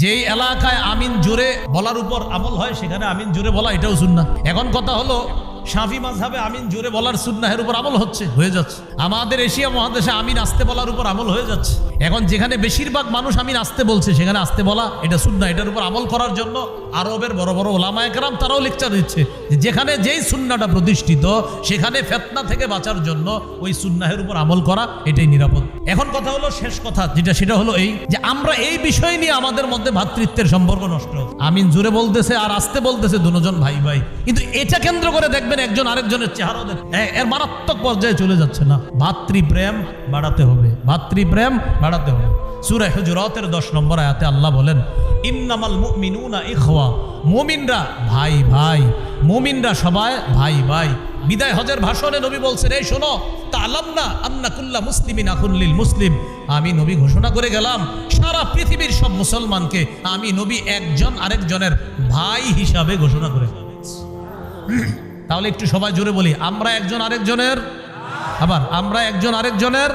যেই এলাকায় আমিন জোরে বলার উপর আমল হয়, সেখানে আমিন জোরে বলা এটাও সুন্না এখন কথা হলো, শাফি মাঝহাবে আমিন জোরে বলার সুন্নাহের উপর আমল হচ্ছে, হয়ে যাচ্ছে। আমাদের এশিয়া মহাদেশে আমিন আসতে বলার উপর আমল হয়ে যাচ্ছে। এখন যেখানে বেশিরভাগ মানুষ আমিন আসতে বলছে, সেখানে আসতে বলা এটা সুন্না এটার উপর আমল করার জন্য আরবের বড় বড় ওলামা একরাম তারাও লেকচার দিচ্ছে যেখানে যেই সুন্নাটা প্রতিষ্ঠিত, সেখানে ফেতনা থেকে বাঁচার জন্য ওই সুন্নাহের উপর আমল করা এটাই নিরাপদ। এখন কথা হলো শেষ কথা, যেটা সেটা হলো এই যে আমরা এই বিষয় নিয়ে আমাদের মধ্যে ভ্রাতৃত্বের সম্পর্ক নষ্ট। আমিন জুড়ে বলতেছে আর আসতে বলতেছে দুজন ভাই ভাই। কিন্তু এটা কেন্দ্র করে দেখবেন একজন আরেকজনের চেহারা এর মারাত্মক পর্যায়ে চলে যাচ্ছে না। ভাতৃপ্রেম বাড়াতে হবে, ভাতৃপ্রেম বাড়াতে হবে। সুরে হুজুরাতের দশ নম্বর আয়াতে আল্লাহ বলেন, ইন্নামাল মুমিনুনা ইখওয়া। মুমিনরা ভাই ভাই, মুমিনরা সবাই ভাই ভাই। বিদায় হজের ভাষণে নবী বলছেন, এই শোনো তালাম না আন্না কুল্লা মুসলিমিন আকুল্লিল মুসলিম। আমি নবী ঘোষণা করে গেলাম, সারা পৃথিবীর সব মুসলমানকে আমি নবী একজন আরেকজনের ভাই হিসাবে ঘোষণা করে। তাহলে একটু সবাই জোরে বলি, আমরা একজন আরেকজনের? আবার, আমরা একজন আরেকজনের?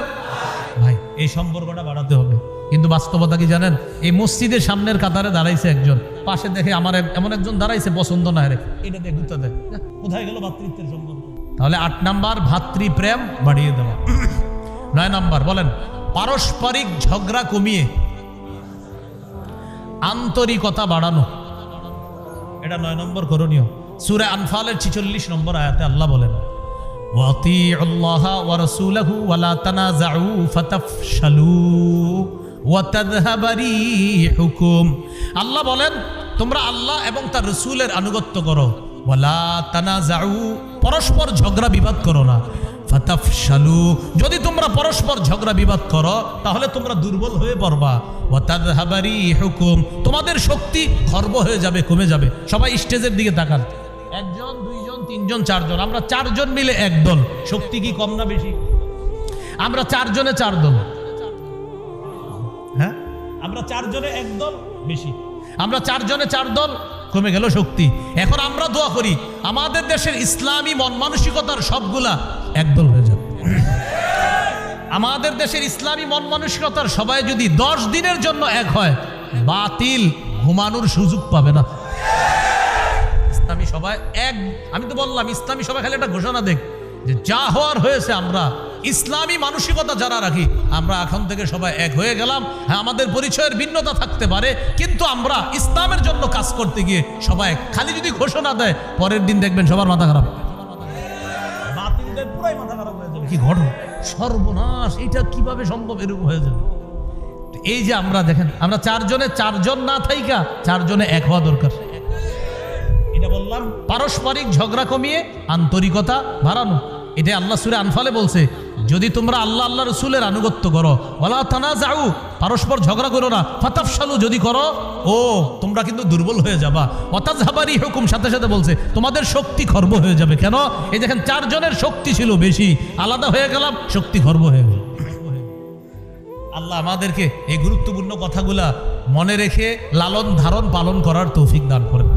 এই সম্পর্কটা বাড়াতে হবে। কিন্তু বাস্তবতা কি জানেন? এই মসজিদের সামনের কাতারে দাঁড়াইছে একজন। পাশে দেখে আমার এমন একজন দাঁড়াইছে বসন্ত না রে এটা দেখ গুতা কোথায় গেল ভাতৃত্বের সম্পর্ক? তাহলে আট নাম্বার, ভাতৃপ্রেম বাড়িয়ে দেওয়া। নয় নাম্বার, বলেন, পারস্পরিক ঝগড়া কমিয়ে আন্তরিকতা বাড়ানো। এটা নয় নম্বর করণীয়। সুরে আনফালের ছিচল্লিশ নম্বর আয়াতে আল্লাহ বলেন وَأَطِيعُوا اللَّهَ وَرَسُولَهُ وَلَا تَنَازَعُوا فَتَفْشَلُوا وَتَذْهَبَ رِيحُكُمْ আল্লাহ বলেন তোমরা আল্লাহ এবং তার রসুলের আনুগত্য করো ওয়ালা তানাজাউ পরস্পর ঝগড়া বিবাদ করো না ফাতাফশালু যদি তোমরা পরস্পর ঝগড়া বিবাদ করো তাহলে তোমরা দুর্বল হয়ে পড়বা ওয়াতাদহাবারি হুকুম তোমাদের শক্তি খর্ব হয়ে যাবে কমে যাবে সবাই স্টেজের দিকে তাকান একজন দুইজন তিনজন, চারজন। আমরা চারজন মিলে এক দল। শক্তি কি কম না বেশি? আমরা চারজনে চার দল। হ্যাঁ? আমরা চারজনে এক দল, বেশি। আমরা চারজনে চার দল, কমে গেল শক্তি। এখন আমরা দোয়া করি, আমাদের দেশের ইসলামী মন মানসিকতার সবগুলা একদল হয়ে যাবে। আমাদের দেশের ইসলামী মন মানসিকতার সবাই যদি দশ দিনের জন্য এক হয়, বাতিল, ঘুমানোর সুযোগ পাবে না। ইসলামী সবাই এক আমি তো বললাম ইসলামী সবাই খালি একটা ঘোষণা দেখ যে যা হওয়ার হয়েছে আমরা ইসলামী মানসিকতা যারা রাখি আমরা এখন থেকে সবাই এক হয়ে গেলাম। হ্যাঁ আমাদের পরিচয়ের ভিন্নতা থাকতে পারে কিন্তু আমরা ইসলামের জন্য কাজ করতে গিয়ে সবাই খালি যদি ঘোষণা দেয় পরের দিন দেখবেন সবার মাথা খারাপ। বাতিলদের মাথা খারাপ হয়ে যাবে। কি ঘটনা? সর্বনাশ এটা কীভাবে সম্ভব এরকম হয়ে যাবে? এই যে আমরা দেখেন আমরা চারজনে চারজন না থাইকা চারজনে এক হওয়া দরকার। এটা বললাম। পারস্পরিক ঝগড়া কমিয়ে আন্তরিকতা বাড়ানো। এটা আল্লাহ সুরে আনফালে বলছে, যদি তোমরা আল্লাহ আল্লাহ রসুলের আনুগত্য করো ওলা তানা যাও পারস্পর ঝগড়া করো না ফাতাফসালু যদি করো, ও, তোমরা কিন্তু দুর্বল হয়ে যাবা। অতাজ হাবারি হুকুম, সাথে সাথে বলছে, তোমাদের শক্তি খর্ব হয়ে যাবে। কেন? এই দেখেন, চারজনের শক্তি ছিল বেশি। আলাদা হয়ে গেলাম, শক্তি খর্ব হয়ে গেল। আল্লাহ আমাদেরকে এই গুরুত্বপূর্ণ কথাগুলা মনে রেখে লালন ধারণ পালন করার তৌফিক দান করেন।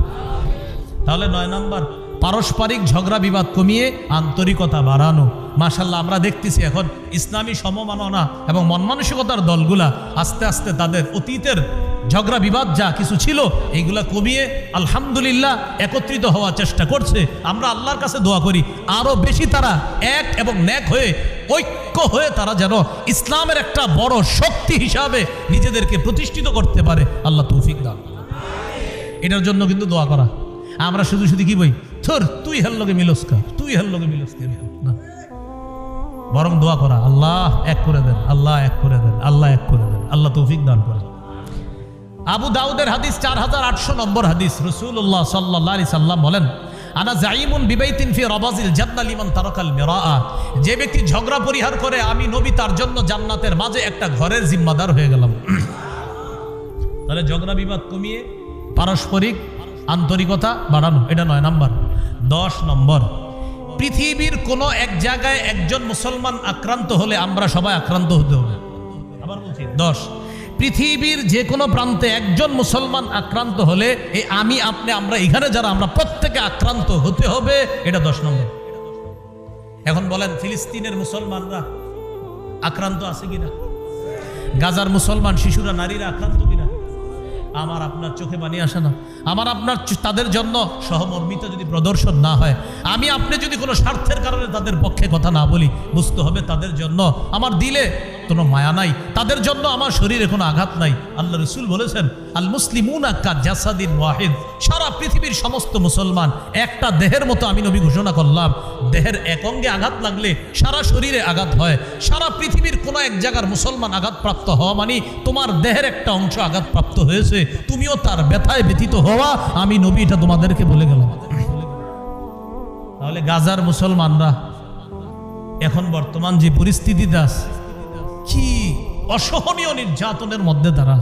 তাহলে নয় নম্বর, পারস্পরিক ঝগড়া বিবাদ কমিয়ে আন্তরিকতা বাড়ানো। মাশাল্লাহ আমরা দেখতেছি এখন ইসলামী সমমাননা এবং মন মানসিকতার দলগুলা আস্তে আস্তে তাদের অতীতের ঝগড়া বিবাদ যা কিছু ছিল, এইগুলা কমিয়ে আলহামদুলিল্লাহ একত্রিত হওয়ার চেষ্টা করছে। আমরা আল্লাহর কাছে দোয়া করি আরও বেশি তারা এক এবং ন্যাক হয়ে, ঐক্য হয়ে তারা যেন ইসলামের একটা বড় শক্তি হিসাবে নিজেদেরকে প্রতিষ্ঠিত করতে পারে। আল্লাহ তৌফিক দান এটার জন্য কিন্তু দোয়া করা। আমরা শুধু শুধু কি বই? থর তুই হেল লোকে মিলস্কা তুই হেল লোকে মিলস্কা না। বরং দোয়া করা, আল্লাহ এক করে দেন, আল্লাহ এক করে দেন, আল্লাহ এক করে দেন, আল্লাহ তৌফিক দান করেন। আবু দাউদের হাদিস চার হাজার আটশো নম্বর হাদিস রসুল্লাহ সাল্লাহ সাল্লাম বলেন, আনা জাইমুন বিবাইতিন ফি রবাজিল জান্নাল ইমান তারকাল মেরাআ। যে ব্যক্তি ঝগড়া পরিহার করে, আমি নবী, তার জন্য জান্নাতের মাঝে একটা ঘরের জিম্মাদার হয়ে গেলাম। তাহলে ঝগড়া বিবাদ কমিয়ে পারস্পরিক আন্তরিকতা বাড়ানো, এটা নয় নাম্বার। দশ নম্বর, পৃথিবীর কোনো এক জায়গায় একজন মুসলমান আক্রান্ত হলে আমরা সবাই আক্রান্ত হতে হবে। আবার দশ, পৃথিবীর যে কোনো প্রান্তে একজন মুসলমান আক্রান্ত হলে এই আমি, আপনি, আমরা, এখানে যারা আমরা প্রত্যেকে আক্রান্ত হতে হবে, এটা দশ নম্বর। এখন বলেন, ফিলিস্তিনের মুসলমানরা আক্রান্ত আছে কিনা? গাজার মুসলমান শিশুরা, নারীরা আক্রান্ত কিনা? আমার আপনার চোখে বানিয়ে আসে না। আমার আপনার তাদের জন্য সহমর্মিতা যদি প্রদর্শন না হয়, আমি আপনি যদি কোনো স্বার্থের কারণে তাদের পক্ষে কথা না বলি, বুঝতে হবে তাদের জন্য আমার দিলে কোনো মায়া নাই। তাদের জন্য আমার শরীরে কোনো আঘাত নাই। আল্লাহ রসুল বলেছেন, আল মুসলিমুন আক্কা জাসাদিন ওয়াহিদ। সারা পৃথিবীর সমস্ত মুসলমান একটা দেহের মতো আমি নবী ঘোষণা করলাম। দেহের এক অঙ্গে আঘাত লাগলে সারা শরীরে আঘাত হয়। সারা পৃথিবীর কোনো এক জায়গার মুসলমান আঘাতপ্রাপ্ত হওয়া মানে তোমার দেহের একটা অংশ আঘাতপ্রাপ্ত হয়েছে। তুমিও তার ব্যথায় ব্যথিত হওয়া। আমি নবী, এটা তোমাদেরকে বলে গেলাম। তাহলে গাজার মুসলমানরা এখন বর্তমান যে পরিস্থিতিতে আছে কি অসহনীয় নির্যাতনের মধ্যে তারা।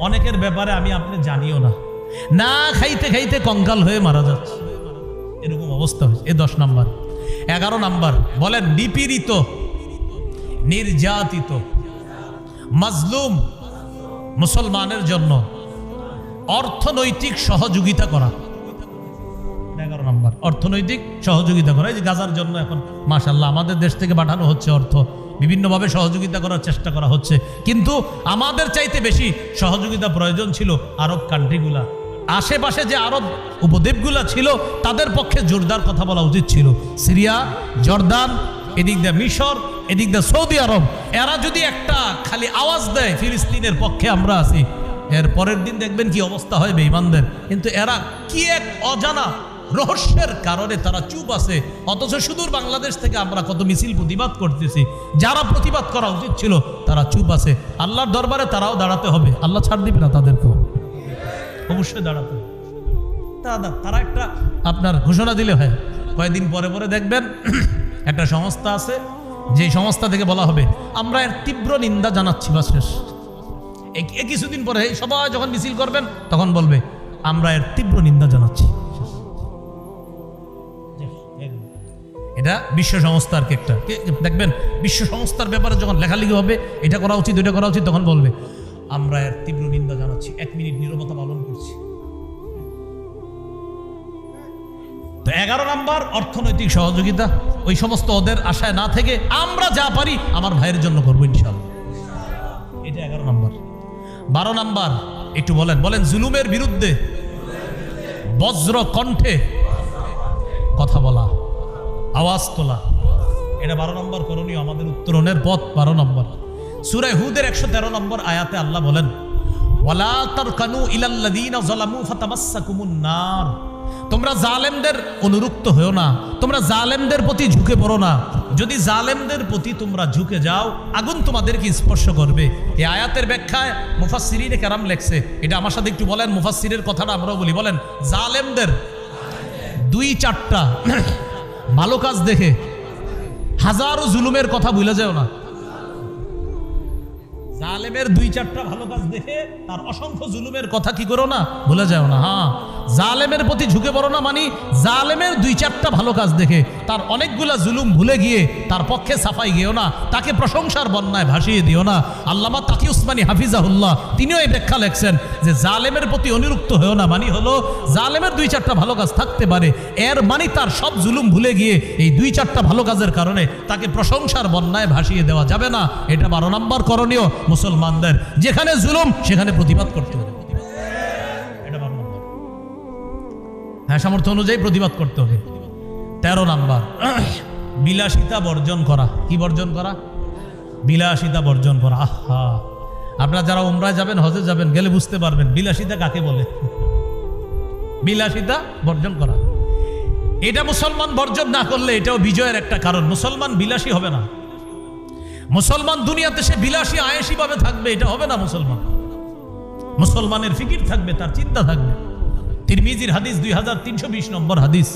অনেকের ব্যাপারে আমি আপনি জানিও না। না খাইতে খাইতে কঙ্কাল হয়ে মারা যাচ্ছে। এরকম অবস্থা হয়েছে। এ দশ নাম্বার। এগারো নাম্বার। বলেন, নিপীড়িত, নির্যাতিত, মাজলুম মুসলমানের জন্য অর্থনৈতিক সহযোগিতা করা। এগারো নম্বর। অর্থনৈতিক সহযোগিতা করা, এই যে গাজার জন্য এখন মাশাল্লাহ আমাদের দেশ থেকে পাঠানো হচ্ছে অর্থ, বিভিন্নভাবে সহযোগিতা করার চেষ্টা করা হচ্ছে। কিন্তু আমাদের চাইতে বেশি সহযোগিতা প্রয়োজন ছিল আরব কান্ট্রিগুলা আশেপাশে যে আরব উপদ্বীপগুলা ছিল, তাদের পক্ষে জোরদার কথা বলা উচিত ছিল। সিরিয়া, জর্দান, এদিক দিয়ে মিশর, এদিক দিয়ে সৌদি আরব, এরা যদি একটা খালি আওয়াজ দেয়, ফিলিস্তিনের পক্ষে আমরা আছি, এর পরের দিন দেখবেন কি অবস্থা হয় বেঈমানদের। কিন্তু এরা কি এক অজানা রহস্যের কারণে তারা চুপ আছে। অথচ সুদূর বাংলাদেশ থেকে আমরা কত মিছিল প্রতিবাদ করতেছি। যারা প্রতিবাদ করা উচিত ছিল, তারা চুপ আছে। আল্লাহর দরবারে তারাও দাঁড়াতে হবে। আল্লাহ ছাড় দিবে না তাদেরকেও। অবশ্যই দাঁড়াতে তা- তারা একটা আপনার ঘোষণা দিলে হয়। কয়েকদিন পরে পরে দেখবেন একটা সংস্থা আছে, যে সংস্থা থেকে বলা হবে, আমরা এর তীব্র নিন্দা জানাচ্ছি বা শেষ। কিছুদিন পরে সবাই যখন মিছিল করবেন, তখন বলবে, আমরা এর তীব্র নিন্দা জানাচ্ছি। এটা বিশ্ব সংস্থার একটা দেখবেন, বিশ্ব সংস্থার ব্যাপারে যখন লেখালেখি হবে, এটা করা উচিত এটা করা উচিত, তখন বলবে, আমরা এর তীব্র নিন্দা জানাচ্ছি, এক মিনিট নীরবতা পালন করছি। তো এগারো নাম্বার, অর্থনৈতিক সহযোগিতা। ওই সমস্ত ওদের আশায় না থেকে আমরা যা পারি, আমার ভাইয়ের জন্য করব ইনশাল্লাহ। এটা এগারো নাম্বার। বারো নাম্বার, একটু বলেন বলেন, জুলুমের বিরুদ্ধে বজ্র কণ্ঠে কথা বলা। আওয়াজ তোলা। এটা বারো নম্বর করণীয়, আমাদের উত্তরণের পথ বারো নম্বর। সুরায় হুদের একশো তেরো নম্বর আয়াতে আল্লাহ বলেন, ওয়ালা তারকানু ইলাল্লাযীনা যালামু ফাতামাসসাকুমুন নার। তোমরা জালেমদের অনুরুক্ত হও না, তোমরা জালেমদের প্রতি ঝুঁকে পড়ো না। যদি জালেমদের প্রতি তোমরা ঝুঁকে যাও, আগুন তোমাদেরকে স্পর্শ করবে। এই আয়াতের ব্যাখ্যায় মুফাসসিরিনে কেরাম লেখছে। এটা আমার সাথে একটু বলেন, মুফাসসিরের কথাটা আমরাও বলি। বলেন, জালেমদের দুই চারটা ভালো কাজ দেখে হাজারো জুলুমের কথা ভুলে যাও না। জালেমের দুই চারটা ভালো কাজ দেখে তার অসংখ্য জুলুমের কথা কি করো না? ভুলে যাও না হ্যাঁ। জালেমের প্রতি ঝুঁকে পড়ো না মানি, জালেমের দুই চারটা ভালো কাজ দেখে, তার অনেকগুলা জুলুম ভুলে গিয়ে তার পক্ষে সাফাই গিয়েও না, তাকে প্রশংসার বন্যায় ভাসিয়ে দিও না। আল্লামা তাকি উসমানী হাফিজাহুল্লাহ, তিনিও এই ব্যাখ্যা লেখছেন যে জালেমের প্রতি অনিরুক্ত হয়েও না মানি হলো, জালেমের দুই চারটা ভালো কাজ থাকতে পারে, এর মানে তার সব জুলুম ভুলে গিয়ে এই দুই চারটা ভালো কাজের কারণে তাকে প্রশংসার বন্যায় ভাসিয়ে দেওয়া যাবে না। এটা বারো নম্বর করণীয় মুসলমানদের, যেখানে জুলুম সেখানে প্রতিবাদ করতে হবে। সামর্থ্য অনুযায়ী প্রতিবাদ করতে হবে। তেরো নাম্বার, বিলাসিতা বর্জন করা। কি বর্জন করা? বিলাসিতা বর্জন করা। আহা! আপনারা যারা উমরায় যাবেন, হজে যাবেন, গেলে বুঝতে পারবেন বিলাসিতা কাকে বলে। বিলাসিতা বর্জন করা। এটা মুসলমান বর্জন না করলে এটাও বিজয়ের একটা কারণ। মুসলমান বিলাসী হবে না। মুসলমান দুনিয়াতে সে বিলাসী আয়েসি ভাবে থাকবে, এটা হবে না মুসলমান। মুসলমানের ফিকির থাকবে, তার চিন্তা থাকবে। তিরমিজির হাদিস দুই হাজার তিনশো বিশ নম্বর হাদিস।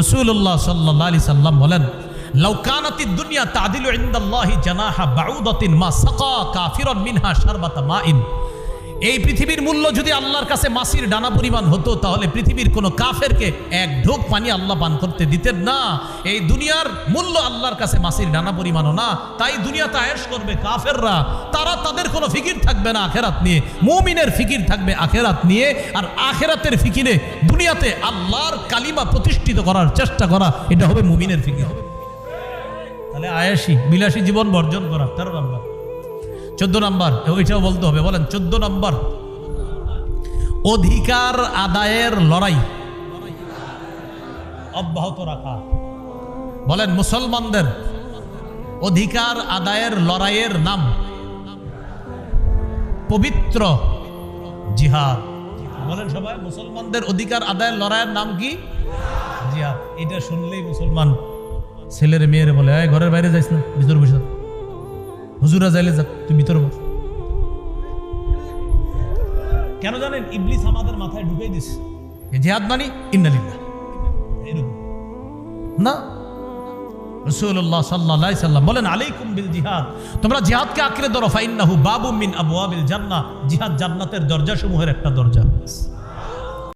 রসুল্লাহ সাল্লাহ আলি সাল্লাম বলেন লাউকানাতি দুনিয়া তাদিলু ইনদাল্লাহি জানাহা বাউদাতিন মা সাকা কাফিরন মিনহা শারবাতা মাইন। এই পৃথিবীর মূল্য যদি আল্লাহর কাছে মাসির ডানা পরিমাণ হতো, তাহলে পৃথিবীর কোনো কাফেরকে এক ঢোক পানি আল্লাহ পান করতে দিতেন না। এই দুনিয়ার মূল্য আল্লাহর কাছে মাসির ডানা পরিমাণও না, তাই দুনিয়াতে আয়েশ করবে কাফেররা। তারা তাদের কোনো ফিকির থাকবে না আখেরাত নিয়ে, মুমিনের ফিকির থাকবে আখেরাত নিয়ে, আর আখেরাতের ফিকিরে দুনিয়াতে আল্লাহর কালিমা প্রতিষ্ঠিত করার চেষ্টা করা, এটা হবে মুমিনের ফিকির। তাহলে আয়েসি বিলাসী জীবন বর্জন করা, তেরো নম্বর। চোদ্দ নম্বর ওইটাও বলতে হবে, বলেন, চোদ্দ নম্বর। অধিকার আদায়ের লড়াই। অব্যাহত রাখা। বলেন, মুসলমানদের অধিকার আদায়ের লড়াইয়ের নাম। পবিত্র জিহাদ। বলেন সবাই, মুসলমানদের অধিকার আদায়ের লড়াইয়ের নাম কি? জিহাদ। এটা শুনলেই মুসলমান ছেলের মেয়ের বলে ঘরের বাইরে যাইস না, ভিতর বসে। হুজুরা যাইলে যাক তুই ভিতর বস। কেন জানেন? ইবলিস আমাদের মাথায় ঢুকাই দিস জিহাদ মানি ইন্নালিল্লাহ এরকম না? রসুল্লাহ সাল্লাহ সাল্লাম বলেন আলাইকুম বিল জিহাদ। তোমরা জিহাদকে আঁকড়ে ধরো ফাইন্নাহু বাবু মিন আবওয়াবিল জান্নাহ। জিহাদ জান্নাতের দরজা সমূহের একটা দরজা।